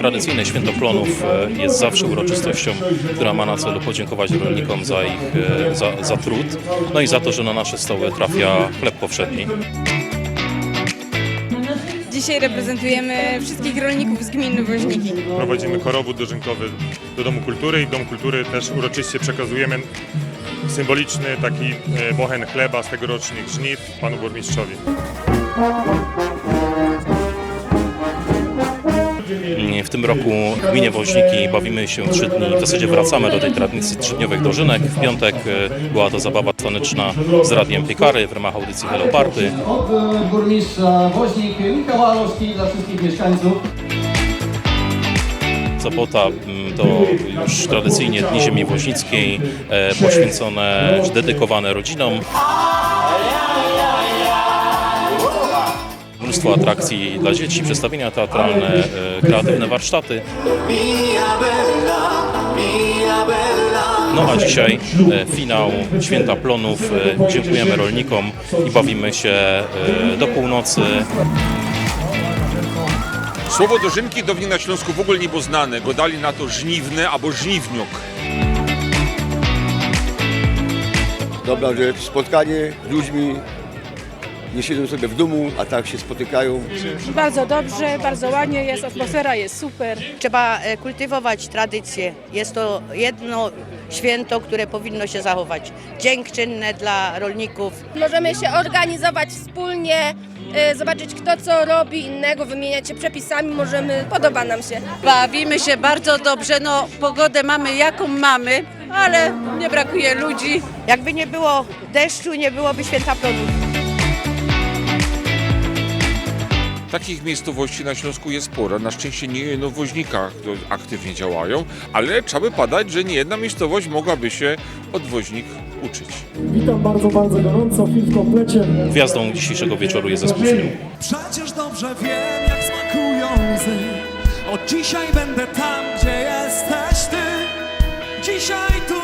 Tradycyjne święto plonów e, jest zawsze uroczystością, która ma na celu podziękować rolnikom za ich e, za, za trud, no i za to, że na nasze stoły trafia chleb powszedni. Dzisiaj reprezentujemy wszystkich rolników z gminy Woźniki. Prowadzimy korowód dożynkowy do Domu Kultury i w Domu Kultury też uroczyście przekazujemy symboliczny taki e, bochen chleba z tegorocznych żniw panu burmistrzowi. Tym roku w gminie Woźniki bawimy się trzy dni, w zasadzie wracamy do tej tradycji trzydniowych dożynek. W piątek e, była to zabawa taneczna z Radiem Piekary w ramach audycji Hello Party. Od burmistrza Woźnik Michał Alowski dla wszystkich mieszkańców. Sobota mm, to już tradycyjnie Dni Ziemi Woźnickiej, e, poświęcone, dedykowane rodzinom. Mnóstwo atrakcji dla dzieci, przedstawienia teatralne, e, kreatywne warsztaty. No a dzisiaj e, finał Święta Plonów. E, Dziękujemy rolnikom i bawimy się do północy. Słowo dożynki dawniej na Śląsku w ogóle nie było znane. Go dali na to żniwne albo żniwniok. Dobra, że spotkanie z ludźmi nie siedzą sobie w domu, a tak się spotykają. Bardzo dobrze, bardzo ładnie jest, atmosfera jest super. Trzeba e, kultywować tradycje. Jest to jedno święto, które powinno się zachować. Dziękczynne dla rolników. Możemy się organizować wspólnie, e, zobaczyć kto co robi innego, wymieniać się przepisami, możemy, podoba nam się. Bawimy się bardzo dobrze, no pogodę mamy jaką mamy, ale nie brakuje ludzi. Jakby nie było deszczu, nie byłoby święta plonów. Takich miejscowości na Śląsku jest sporo. Na szczęście nie no w woźnikach aktywnie działają, ale trzeba by padać, że nie jedna miejscowość mogłaby się od woźnik uczyć. Witam bardzo, bardzo gorąco, film w komplecie. Gwiazdą dzisiejszego wieczoru jest zespół. Przecież dobrze wiem, jak smakują łzy. Od dzisiaj będę tam, gdzie jesteś ty. Dzisiaj tu